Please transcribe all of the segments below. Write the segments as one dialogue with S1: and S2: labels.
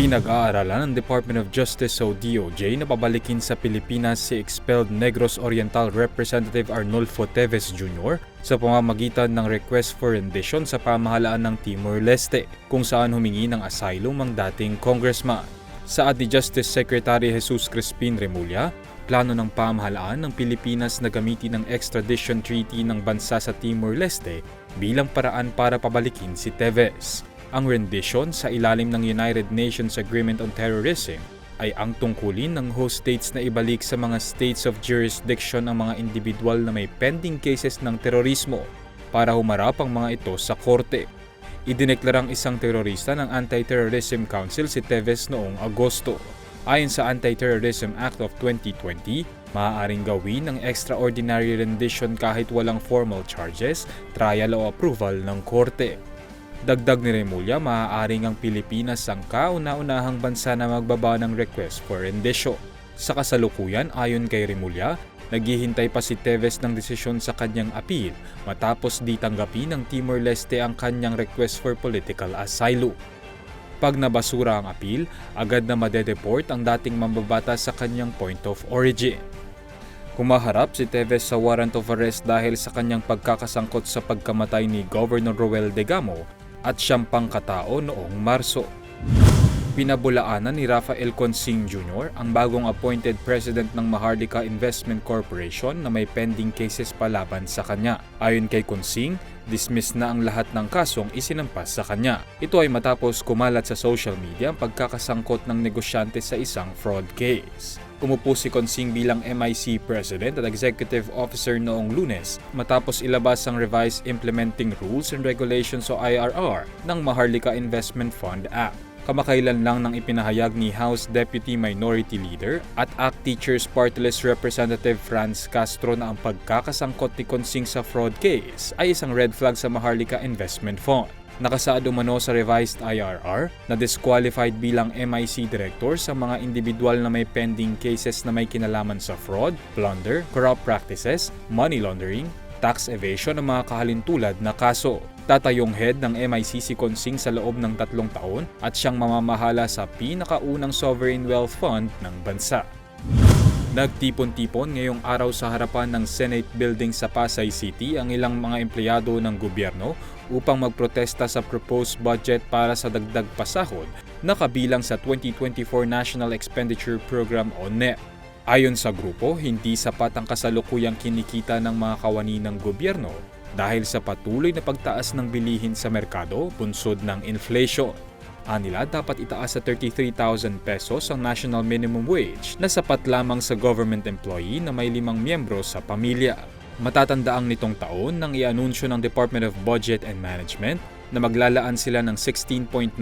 S1: Pinag-aaralan ng Department of Justice o DOJ na pabalikin sa Pilipinas si expelled Negros Oriental Representative Arnulfo Teves Jr. sa pamamagitan ng request for rendition sa pamahalaan ng Timor-Leste kung saan humingi ng asylum ang dating congressman. Saad ni Justice Secretary Jesus Crispin Remulla, plano ng pamahalaan ng Pilipinas na gamitin ang extradition treaty ng bansa sa Timor-Leste bilang paraan para pabalikin si Teves. Ang rendition sa ilalim ng United Nations Agreement on Terrorism ay ang tungkulin ng host states na ibalik sa mga states of jurisdiction ang mga individual na may pending cases ng terorismo para humarap ang mga ito sa korte. Idineklarang isang terorista ng Anti-Terrorism Council si Teves noong Agosto. Ayon sa Anti-Terrorism Act of 2020, maaaring gawin ng extraordinary rendition kahit walang formal charges, trial o approval ng korte. Dagdag ni Remulla, maaaring ang Pilipinas ang kauna-unahang bansa na magbaba ng request for rendition. Sa kasalukuyan, ayon kay Remulla, naghihintay pa si Teves ng desisyon sa kanyang appeal matapos di tanggapin ng Timor-Leste ang kanyang request for political asylum. Pag nabasura ang appeal, agad na madedeport ang dating mambabata sa kanyang point of origin. Kumaharap si Teves sa warrant of arrest dahil sa kanyang pagkakasangkot sa pagkamatay ni Governor Roel Degamo at siyang pangkatao noong Marso. Pinabulaanan ni Rafael Consing Jr. ang bagong appointed president ng Maharlika Investment Corporation na may pending cases palaban sa kanya. Ayon kay Consing, dismiss na ang lahat ng kasong isinampas sa kanya. Ito ay matapos kumalat sa social media ang pagkakasangkot ng negosyante sa isang fraud case. Umupo si Consing bilang MIC President at Executive Officer noong lunes matapos ilabas ang Revised Implementing Rules and Regulations o IRR ng Maharlika Investment Fund Act. Kamakailan lang nang ipinahayag ni House Deputy Minority Leader at ACT Teachers Party List Representative Franz Castro na ang pagkakasangkot ni Consing sa fraud case ay isang red flag sa Maharlika Investment Fund. Nakasaad umano sa revised IRR na disqualified bilang MIC director sa mga individual na may pending cases na may kinalaman sa fraud, plunder, corrupt practices, money laundering, tax evasion ng mga kahalintulad na kaso. Tatayong head ng MIC si Consing sa loob ng tatlong taon at siyang mamamahala sa pinakaunang sovereign wealth fund ng bansa. Nagtipon-tipon ngayong araw sa harapan ng Senate Building sa Pasay City ang ilang mga empleyado ng gobyerno upang magprotesta sa proposed budget para sa dagdag pasahod na kabilang sa 2024 National Expenditure Program o NEP. Ayon sa grupo, hindi sapat ang kasalukuyang kinikita ng mga kawani ng gobyerno dahil sa patuloy na pagtaas ng bilihin sa merkado bunsod ng inflation. Anila dapat itaas sa 33,000 pesos ang national minimum wage na sapat lamang sa government employee na may limang miyembro sa pamilya. Matatandaang nitong taon nang ianunsyo ng Department of Budget and Management na maglalaan sila ng 16.95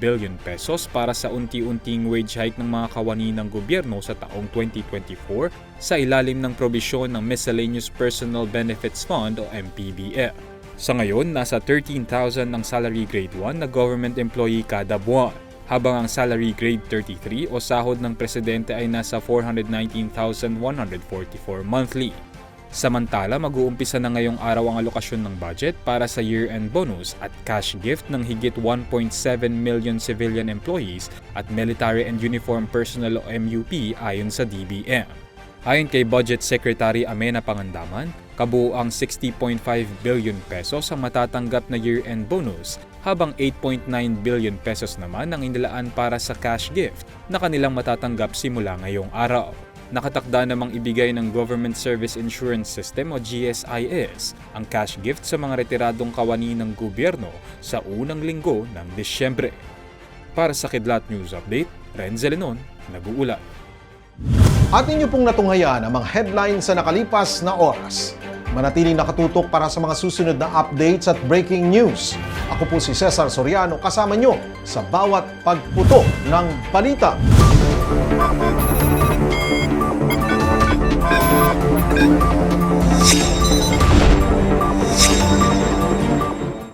S1: billion pesos para sa unti-unting wage hike ng mga kawani ng gobyerno sa taong 2024 sa ilalim ng probisyon ng Miscellaneous Personal Benefits Fund o MPBF. Sa ngayon, nasa 13,000 ang salary grade 1 na government employee kada buwan, habang ang salary grade 33 o sahod ng presidente ay nasa 419,144 monthly. Samantala, mag-uumpisa na ngayong araw ang alokasyon ng budget para sa year-end bonus at cash gift ng higit 1.7 million civilian employees at military and uniform personnel o MUP ayon sa DBM. Ayon kay Budget Secretary Amena Pangandaman, kabuuang 60.5 billion pesos ang matatanggap na year-end bonus habang 8.9 billion pesos naman ang inilaan para sa cash gift na kanilang matatanggap simula ngayong araw. Nakatakda namang ibigay ng Government Service Insurance System o GSIS ang cash gift sa mga retiradong kawani ng gobyerno sa unang linggo ng Disyembre. Para sa Kidlat News Update, Renzel Lenon, nag-uulat.
S2: At inyo pong natunghayan ang mga headlines sa nakalipas na oras. Manatiling nakatutok para sa mga susunod na updates at breaking news. Ako po si Cesar Soriano kasama nyo sa bawat pagputo ng balita.